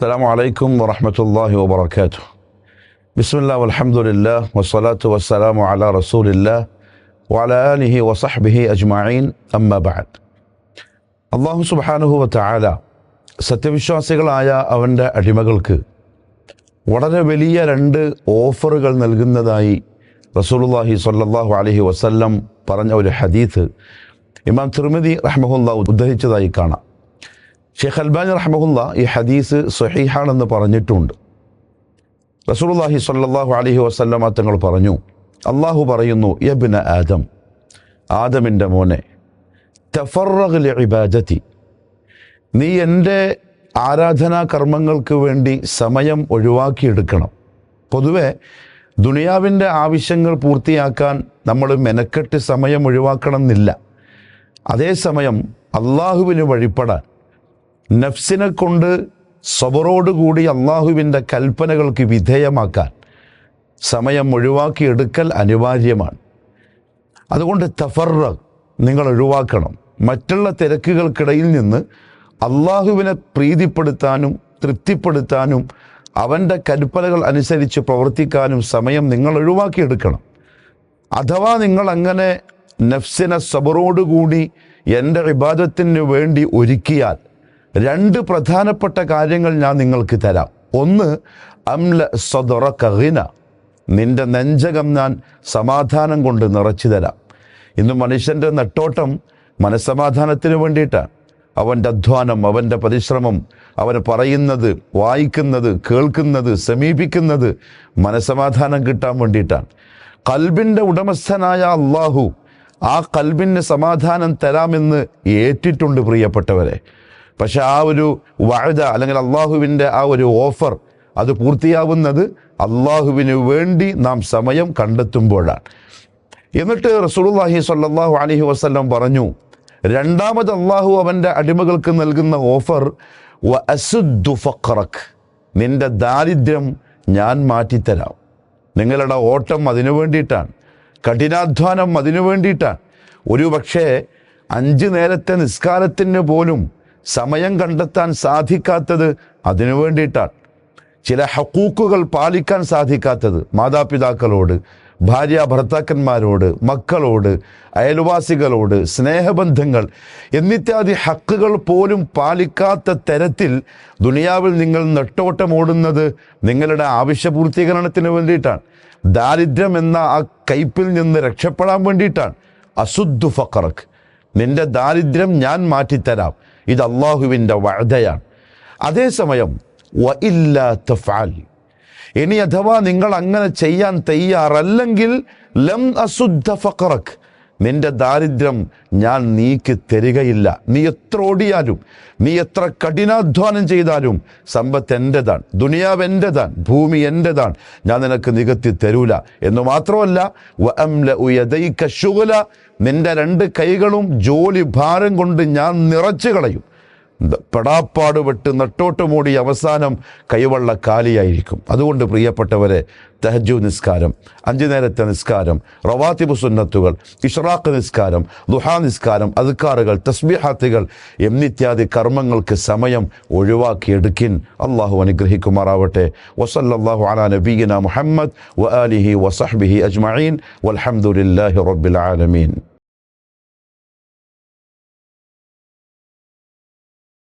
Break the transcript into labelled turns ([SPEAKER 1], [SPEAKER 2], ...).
[SPEAKER 1] السلام عليكم ورحمة الله وبركاته بسم الله والحمد لله والصلاة والسلام على رسول الله وعلى آله وصحبه أجمعين أما بعد അള്ളാഹു സുബാനുഹു വത്താല സത്യവിശ്വാസികളായ അവൻ്റെ അടിമകൾക്ക് വളരെ വലിയ രണ്ട് ഓഫറുകൾ നൽകുന്നതായി റസൂലുള്ളാഹി സ്വല്ലല്ലാഹു അലൈഹി വസല്ലം പറഞ്ഞ ഒരു ഹദീത്ത് ഇമാം തിർമിതി റഹ്മഹുല്ല ഉദ്ധരിച്ചതായി കാണാം ഷെയ്ഖ് അൽബാനി റഹ്മുല്ല ഈ ഹദീസ് സുഹീഹാണെന്ന് പറഞ്ഞിട്ടുണ്ട്. റസൂലുള്ളാഹി സ്വല്ലല്ലാഹു അലൈഹി വസല്ലമ തങ്ങൾ പറഞ്ഞു അള്ളാഹു പറയുന്നു യബിന ആദം ആദമിന്റെ മോനെ തഫറഗ് ഇബാദത്തി നീ എന്റെ ആരാധനാ കർമ്മങ്ങൾക്ക് വേണ്ടി സമയം ഒഴിവാക്കിയെടുക്കണം. പൊതുവെ ദുനിയാവിന്റെ ആവശ്യങ്ങൾ പൂർത്തിയാക്കാൻ നമ്മൾ മെനക്കെട്ട് സമയം ഒഴിവാക്കണം എന്നില്ല അതേസമയം അള്ളാഹുവിന് വഴിപ്പെടാൻ നഫ്സിനെ കൊണ്ട് സബറോടുകൂടി അള്ളാഹുവിന്റെ കൽപ്പനകൾക്ക് വിധേയമാക്കാൻ സമയം ഒഴിവാക്കിയെടുക്കൽ അനിവാര്യമാണ്. അതുകൊണ്ട് തഫറ നിങ്ങൾ ഒഴിവാക്കണം. മറ്റുള്ള തിരക്കുകൾക്കിടയിൽ നിന്ന് അള്ളാഹുവിനെ പ്രീതിപ്പെടുത്താനും തൃപ്തിപ്പെടുത്താനും അവന്റെ കൽപ്പനകൾ അനുസരിച്ച് പ്രവർത്തിക്കാനും സമയം നിങ്ങൾ ഒഴിവാക്കിയെടുക്കണം അഥവാ നിങ്ങൾ അങ്ങനെ നഫ്സിനെ സബറോടുകൂടി എന്റെ വിഭാഗത്തിന് വേണ്ടി ഒരുക്കിയാൽ രണ്ട് പ്രധാനപ്പെട്ട കാര്യങ്ങൾ ഞാൻ നിങ്ങൾക്ക് തരാം. ഒന്ന് അംല സദറ കഹിന നിന്റെ നെഞ്ചകം ഞാൻ സമാധാനം കൊണ്ട് നിറച്ചു തരാം. ഇന്ന് മനുഷ്യന്റെ നെട്ടോട്ടം മനസ്സമാധാനത്തിന് വേണ്ടിയിട്ടാണ്. അവന്റെ അധ്വാനം അവന്റെ പരിശ്രമം അവൻ പറയുന്നത് വായിക്കുന്നത് കേൾക്കുന്നത് സമീപിക്കുന്നത് മനസ്സമാധാനം കിട്ടാൻ വേണ്ടിയിട്ടാണ്. കൽബിന്റെ ഉടമസ്ഥനായ അള്ളാഹു ആ കൽബിന് സമാധാനം തരാമെന്ന് ഏറ്റിട്ടുണ്ട് പ്രിയപ്പെട്ടവരെ. പക്ഷെ ആ ഒരു വഴുത അല്ലെങ്കിൽ അള്ളാഹുവിന്റെ ആ ഒരു ഓഫർ അത് പൂർത്തിയാവുന്നത് അള്ളാഹുവിന് വേണ്ടി നാം സമയം കണ്ടെത്തുമ്പോഴാണ്. എന്നിട്ട് റസൂലുള്ളാഹി സ്വല്ലല്ലാഹു അലഹി വസല്ലം പറഞ്ഞു രണ്ടാമത് അള്ളാഹു അവന്റെ അടിമകൾക്ക് നൽകുന്ന ഓഫർ വ നിന്റെ ദാരിദ്ര്യം ഞാൻ മാറ്റിത്തരാം. നിങ്ങളുടെ ഓട്ടം അതിനു വേണ്ടിയിട്ടാണ് കഠിനാധ്വാനം അതിനു വേണ്ടിയിട്ടാണ്. ഒരു പക്ഷേ അഞ്ച് നേരത്തെ നിസ്കാരത്തിന് പോലും സമയം കണ്ടെത്താൻ സാധിക്കാത്തത് അതിനു വേണ്ടിയിട്ടാണ്. ചില ഹക്കൂക്കുകൾ പാലിക്കാൻ സാധിക്കാത്തത് മാതാപിതാക്കളോട് ഭാര്യ ഭർത്താക്കന്മാരോട് മക്കളോട് അയൽവാസികളോട് സ്നേഹബന്ധങ്ങൾ എന്നിത്യാദി ഹക്കുകൾ പോലും പാലിക്കാത്ത തരത്തിൽ ദുനിയാവിൽ നിങ്ങൾ നെട്ടോട്ടമോടുന്നത് നിങ്ങളുടെ ആവശ്യപൂർത്തീകരണത്തിന് വേണ്ടിയിട്ടാണ്. ദാരിദ്ര്യം എന്ന ആ കയ്പിൽ നിന്ന് രക്ഷപ്പെടാൻ വേണ്ടിയിട്ടാണ്. അസുദ്ദു ഫക്കറക്ക് നിന്റെ ദാരിദ്ര്യം ഞാൻ മാറ്റിത്തരാം. ഇത് അള്ളാഹുവിന്റെ വഴതയാണ് അതേസമയം വ ഇല്ല തഫാൽ ഇനി അഥവാ നിങ്ങൾ അങ്ങനെ ചെയ്യാൻ തയ്യാറല്ലെങ്കിൽ ലം അസുദ്ധ ഫക്കറക്ക് നിന്റെ ദാരിദ്ര്യം ഞാൻ നീക്കി തരികയില്ല. നീ എത്ര ഓടിയാലും നീ എത്ര കഠിനാധ്വാനം ചെയ്താലും സമ്പത്ത് എന്റെതാണ് ദുനിയാവ് എന്റെതാണ് ഭൂമി എന്റെതാണ്. ഞാൻ നിനക്ക് നികത്തി തരൂല. എന്ന് മാത്രമല്ല നിന്റെ രണ്ട് കൈകളും ജോലി ഭാരം കൊണ്ട് ഞാൻ നിറച്ചു കളയും. പെടാപ്പാട് വെട്ട് നെട്ടോട്ടമോടി അവസാനം കൈവള്ള കാലിയായിരിക്കും. അതുകൊണ്ട് പ്രിയപ്പെട്ടവരെ തെഹജു നിസ്കാരം അഞ്ചു നേരത്തെ നിസ്കാരം റവാത്തിബ് സുന്നത്തുകൾ ഇഷ്റാഖ് നിസ്കാരം ദുഹാ നിസ്കാരം അദ്ക്കാറുകൾ തസ്ബിഹാത്തുകൾ എന്നിത്യാദി കർമ്മങ്ങൾക്ക് സമയം ഒഴിവാക്കി ഒഴിവാക്കിയെടുക്കിൻ അള്ളാഹു അനുഗ്രഹിക്കുമാറാവട്ടെ. വസല്ലാഹു അലാ നബീന മുഹമ്മദ് വ അലിഹി വസഹ്ബിഹി അജ്മീൻ വലഹമുല്ലാഹി റബ്ബിൽ ആലമീൻ.